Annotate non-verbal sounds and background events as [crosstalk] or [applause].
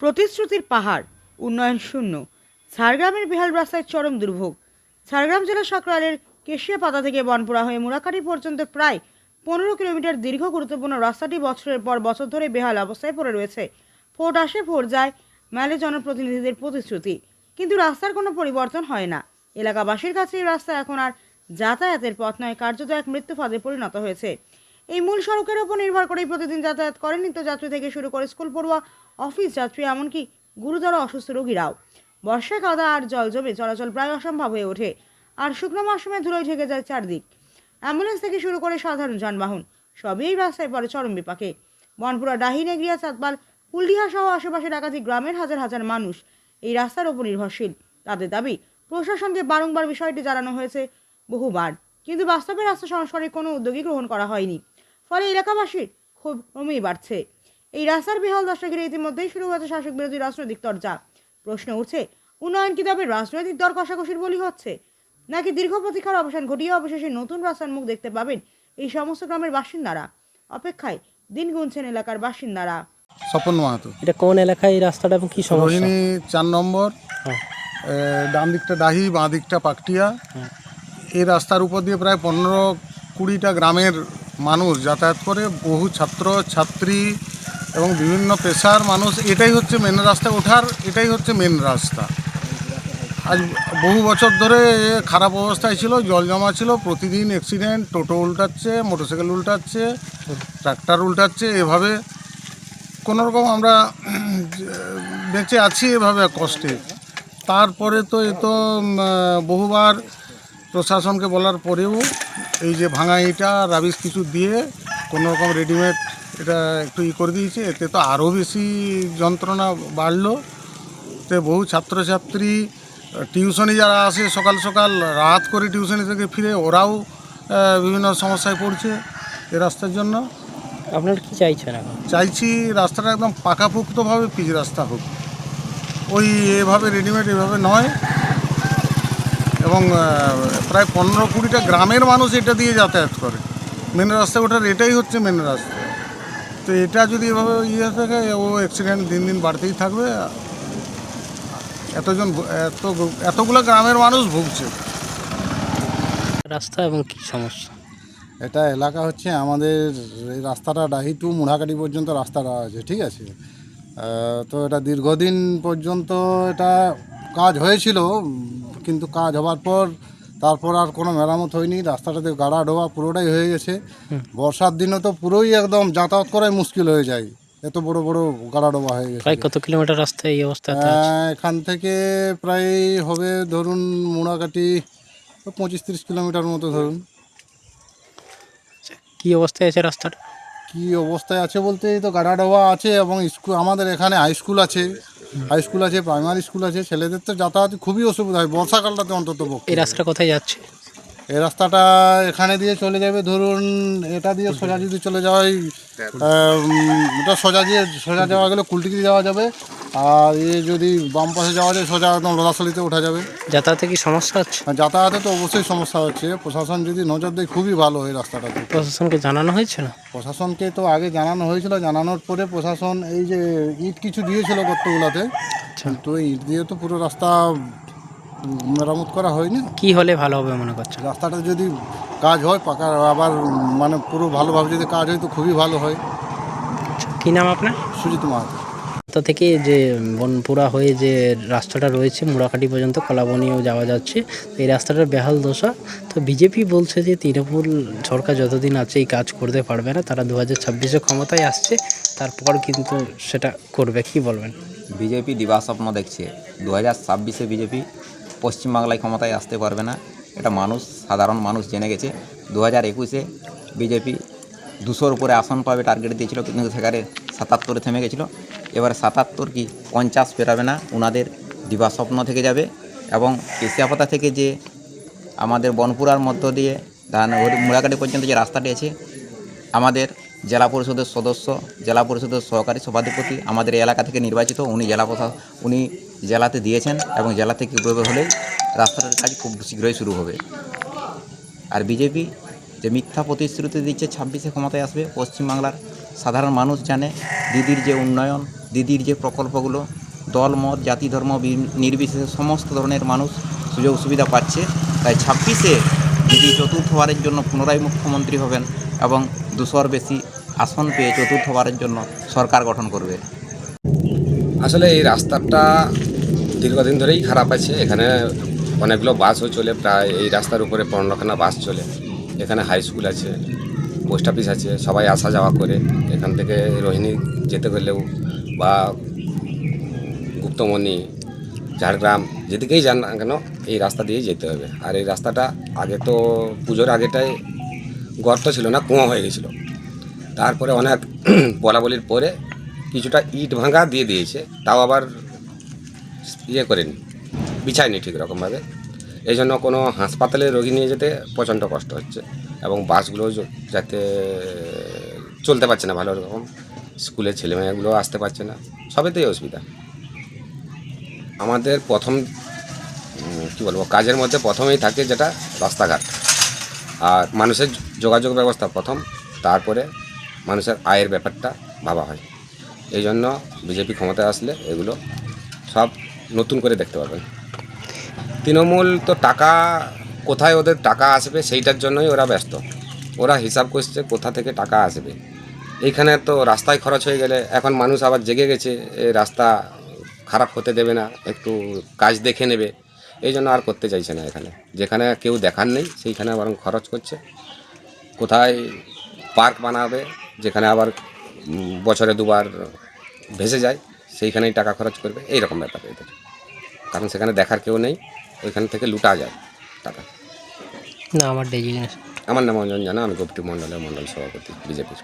প্রতিশ্রুতির পাহাড়, উন্নয়ন শূন্য। ঝাড়গ্রামের বেহাল রাস্তায় চরম দুর্ভোগ। ঝাড়গ্রাম জেলার সাকরাইলের কেশিয়াপাতা থেকে বনপুরা হয়ে মুরাকাটি পর্যন্ত প্রায় পনেরো কিলোমিটার দীর্ঘ গুরুত্বপূর্ণ রাস্তাটি বছরের পর বছর ধরে বেহাল অবস্থায় পড়ে রয়েছে। ভোট আসে, ভোট যায়, মেলে জনপ্রতিনিধিদের প্রতিশ্রুতি। কিন্তু রাস্তার কোনো পরিবর্তন হয় না। এলাকাবাসীর কাছে এই রাস্তা এখন আর যাতায়াতের পথ নয়, কার্যত এক মৃত্যু ফাঁদে পরিণত হয়েছে। এই মূল সড়কের উপর নির্ভর করেই প্রতিদিন যাতায়াত করেন নিত্যযাত্রী থেকে শুরু করে স্কুল পড়ুয়া, অফিস যাত্রী, এমনকি গুরুতর অসুস্থ রোগীরাও। বর্ষায় কাদা আর জল জমে চলাচল প্রায় অসম্ভব হয়ে ওঠে আর শুকনো মৌসুমে ধুলোয় ঢেকে যায় চারদিক। অ্যাম্বুলেন্স থেকে শুরু করে সাধারণ যানবাহন, সবই এই রাস্তায় পড়ে চরম বিপাকে। বনপুরা, ডাহি নেগরিয়া চাঁদপাল কুলডিহা সহ আশেপাশের একাধিক গ্রামের হাজার হাজার মানুষ এই রাস্তার উপর নির্ভরশীল। তাদের দাবি, প্রশাসনকে বারংবার বিষয়টি জানানো হয়েছে বহুবার। কিন্তু বাস্তবে রাস্তা সংস্কারের কোনো উদ্যোগই গ্রহণ করা হয়নি। ফলে এলাকাবাসীর খুব ক্রমেই বাড়ছে। এই রাস্তার বেহাল দশা ঘিরে ইতিমধ্যেই শুরু হয়েছে শাসক বিরোধী রাজনৈতিক চর্চা। প্রশ্ন উঠছে উন্নয়ন কি তবে রাজনৈতিক দর কষাকষির বলি হচ্ছে? নাকি দীর্ঘ প্রতীক্ষার অবসান ঘটিয়ে অবশেষে নতুন রাস্তার মুখ দেখতে পাবেন এই সমস্ত গ্রামের বাসিন্দারা? অপেক্ষায় দিন গুনছেন এলাকার বাসিন্দারা। স্বপন মাহাতো। এটা কোন এলাকায় এই রাস্তাটা এবং কি সমস্যা? রোহিণী চার নম্বর। হ্যাঁ। ডান দিকটা ডাহি বাঁ দিকটা পাকটিয়া। হ্যাঁ। এই রাস্তার উপর দিয়ে প্রায় পনেরো কুড়িটা গ্রামের মানুষ যাতায়াত করে, বহু ছাত্র, ছাত্রী এবং বিভিন্ন পেশার মানুষ, এটাই হচ্ছে মেন রাস্তা। ওঠার এটাই হচ্ছে মেন রাস্তা। আজ বহু বছর ধরে খারাপ অবস্থায় ছিল, জল জমা ছিল, প্রতিদিন অ্যাক্সিডেন্ট টোটো উল্টাচ্ছে মোটরসাইকেল উল্টাচ্ছে ট্রাক্টর উল্টাচ্ছে, এভাবে কোনো রকম আমরা বেঁচে আছি এভাবে কষ্টে। তারপরে তো এ তো বহুবার প্রশাসনকে বলার পরেও এই যে ভাঙা ইটা রাবিশ কিছু দিয়ে কোনো রকম রেডিমেড এটা একটু ই করে দিয়েছে। এতে তো আরও বেশি যন্ত্রণা বাড়লো। তে বহু ছাত্রছাত্রী টিউশনি যারা আসে সকাল সকাল রাত করে টিউশনি থেকে ফিরে ওরাও বিভিন্ন সমস্যায় পড়ছে এ রাস্তার জন্য। আপনার কি চাইছেন এখন? চাইছি রাস্তাটা একদম পাকাপোক্তভাবে পিচ রাস্তা হোক। ওই এভাবে রেডিমেড এভাবে নয়। এবং প্রায় পনেরো কুড়িটা গ্রামের মানুষ এটা দিয়ে যাতায়াত করে। মেন রাস্তা ওঠার এটাই হচ্ছে মেন রাস্তা। তো এটা যদি এভাবে ইয়ে থাকে ও অ্যাক্সিডেন্ট দিন দিন বাড়তেই থাকবে। এতজন ভু- এত এতগুলো গ্রামের মানুষ ভুগছে। রাস্তা এবং কি সমস্যা? এটা এলাকা হচ্ছে আমাদের এই রাস্তাটা ডাহি টু মুড়াকাটি পর্যন্ত রাস্তাটা আছে ঠিক আছে? তো এটা দীর্ঘদিন পর্যন্ত এটা কাজ হয়েছিল কিন্তু কাজ হওয়ার পর তারপর আর কোনো মেরামত হয়নি। রাস্তাটাতে গাড়া ডোবা পুরোটাই হয়ে গেছে। বর্ষার দিনে তো পুরোই একদম যাতায়াত করাই মুশকিল হয়ে যায়। এত বড় বড় গাড়া ডোবা হয়ে গেছে। প্রায় কত কিলোমিটার রাস্তা এই অবস্থা এখান থেকে প্রায় হবে ধরুন মুড়াকাটি পঁচিশ তিরিশ কিলোমিটার মতো ধরুন। কি অবস্থায় আছে রাস্তাটা? কি অবস্থায় আছে বলতে এই তো গাড়া ডোবা আছে এবং স্কুল আমাদের এখানে হাই স্কুল আছে। হাই স্কুল আছে প্রাইমারি স্কুল আছে ছেলেদের তো যাতায়াত খুবই অসুবিধা হয় বর্ষাকালটাতে অন্তত। এই রাস্তা কোথায় যাচ্ছে এই রাস্তাটা এখানে দিয়ে চলে যাবে ধরুন এটা দিয়ে সোজা যদি চলে যাওয়াই এটা সোজা দিয়ে সোজা যাওয়া গেলে কুলটিকি যাওয়া যাবে আর এ যদি বাম পাশে যাওয়া যায় সোজা একদম লোদাশালিতে ওঠা যাবে। যাতায়াতে কি সমস্যা হচ্ছে? আর যাতায়াতে তো অবশ্যই সমস্যা হচ্ছে। প্রশাসন যদি নজর দেয় খুবই ভালো হয় রাস্তাটাতে প্রশাসনকে জানানো হয়েছিল? প্রশাসনকে তো আগে জানানো হয়েছিল। জানানোর পরে প্রশাসন এই যে ইট কিছু দিয়েছিল গর্তগুলোতে। আচ্ছা। তো ইট দিয়ে তো পুরো রাস্তা মেরামত করা হয়নি। কি হলে ভালো হবে মনে করছেন রাস্তাটা যদি কাজ হয় পাকা আবার মানে পুরো ভালোভাবে যদি কাজ হয় তো খুবই ভালো হয়। আচ্ছা, কি নাম আপনার? সুজিত মাহাতো। রাস্তা থেকে যে, বনপুরা হয়ে যে রাস্তাটা রয়েছে মুড়াকাটি পর্যন্ত কলাবনিও যাওয়া যাচ্ছে। এই রাস্তাটার বেহাল দশা। তো বিজেপি বলছে যে, তৃণমূল সরকার যতদিন আছে এই কাজ করতে পারবে না, তারা দু হাজার ছাব্বিশে ক্ষমতায় আসছে, তারপর কিন্তু সেটা করবে। কি বলবেন? বিজেপি দিবাস্বপ্ন দেখছে। দু হাজার ছাব্বিশে বিজেপি পশ্চিমবাংলায় ক্ষমতায় আসতে পারবে না। এটা মানুষ, সাধারণ মানুষ জেনে গেছে। দু হাজার একুশে বিজেপি দুশোর উপরে আসন পাবে, টার্গেট দিয়েছিল কিন্তু সেখানে সাতাত্তরে থেমে গেছিল। এবারে সাতাত্তর কি পঞ্চাশ পেরাবে না ওনাদের দিবাস্বপ্ন থেকে যাবে এবং কেশিয়াপাতা থেকে যে আমাদের বনপুরার মধ্য দিয়ে ধান মুড়াকাটি পর্যন্ত যে রাস্তাটি আছে, আমাদের জেলা পরিষদের সদস্য, জেলা পরিষদের সহকারী সভাধিপতি, আমাদের এলাকা থেকে নির্বাচিত, উনি জেলা প্রশা, উনি জেলাতে দিয়েছেন এবং জেলা থেকে উপরে হলেই রাস্তাটার কাজ খুব শীঘ্রই শুরু হবে। আর বিজেপি যে মিথ্যা প্রতিশ্রুতি দিচ্ছে ছাব্বিশে ক্ষমতায় আসবে পশ্চিমবাংলার সাধারণ মানুষ জানে, দিদির যে উন্নয়ন, দিদির যে প্রকল্পগুলো, দল, মত, জাতি, ধর্ম নির্বিশেষে সমস্ত ধরনের মানুষ সুযোগ সুবিধা পাচ্ছে। তাই ছাব্বিশে দিদি চতুর্থবারের জন্য পুনরায় মুখ্যমন্ত্রী হবেন এবং দুশোর বেশি আসন পেয়ে চতুর্থবারের জন্য সরকার গঠন করবে। আসলে এই রাস্তাটা দীর্ঘদিন ধরেই খারাপ আছে। এখানে অনেকগুলো বাসও চলে, প্রায় এই রাস্তার উপরে পনেরোখানা বাস চলে। এখানে হাই স্কুল আছে। পোস্ট অফিস আছে, সবাই আসা যাওয়া করে। এখান থেকে রোহিণী যেতে গেলেও বা গুপ্তমণি, ঝাড়গ্রাম যেদিকেই যান না কেন, এই রাস্তা দিয়েই যেতে হবে। আর এই রাস্তাটা আগে তো পুজোর আগেটায় গর্ত ছিল না, কুঁয়ো হয়ে গেছিল। তারপরে অনেক [clears throat] বলা বলির পরে কিছুটা ইট ভাঙা দিয়ে দিয়েছে, তাও আবার ইয়ে করেনি, বিছায়নি ঠিক রকমভাবে। এই জন্য কোনো হাসপাতালে রোগী নিয়ে যেতে প্রচণ্ড কষ্ট হচ্ছে এবং বাসগুলো যাতে চলতে পারছে না ভালো রকম। স্কুলের ছেলেমেয়েগুলো আসতে পারছে না। সবেতেই অসুবিধা। আমাদের প্রথম কী বলব, কাজের মধ্যে প্রথমেই থাকে যেটা রাস্তাঘাট। আর মানুষের যোগাযোগ ব্যবস্থা প্রথম, তারপরে মানুষের আয়ের ব্যাপারটা ভাবা হয়। এই জন্য বিজেপি ক্ষমতায় আসলে এগুলো সব নতুন করে দেখতে পাবেন। তৃণমূল তো টাকা, কোথায় ওদের টাকা আসবে সেইটার জন্যই ওরা ব্যস্ত। ওরা হিসাব করছে কোথা থেকে টাকা আসবে। এইখানে তো রাস্তায় খরচ হয়ে গেলে এখন মানুষ আবার জেগে গেছে এই রাস্তা খারাপ হতে দেবে না, একটু কাজ দেখে নেবে। এই জন্য আর করতে চাইছে না এখানে। যেখানে কেউ দেখার নেই, সেইখানে বরং খরচ করছে। কোথায় পার্ক বানাবে, যেখানে আবার বছরে দুবার ভেসে যায়, সেইখানেই টাকা খরচ করবে। এইরকম ব্যাপার এদের। কারণ সেখানে দেখার কেউ নেই ওইখান থেকে লুটা যায় টাকা। না আমার ডেজিগনেশন আমার নাম অঞ্জন জানা আমি গোপটি মণ্ডলের মণ্ডল সভাপতি বিজেপির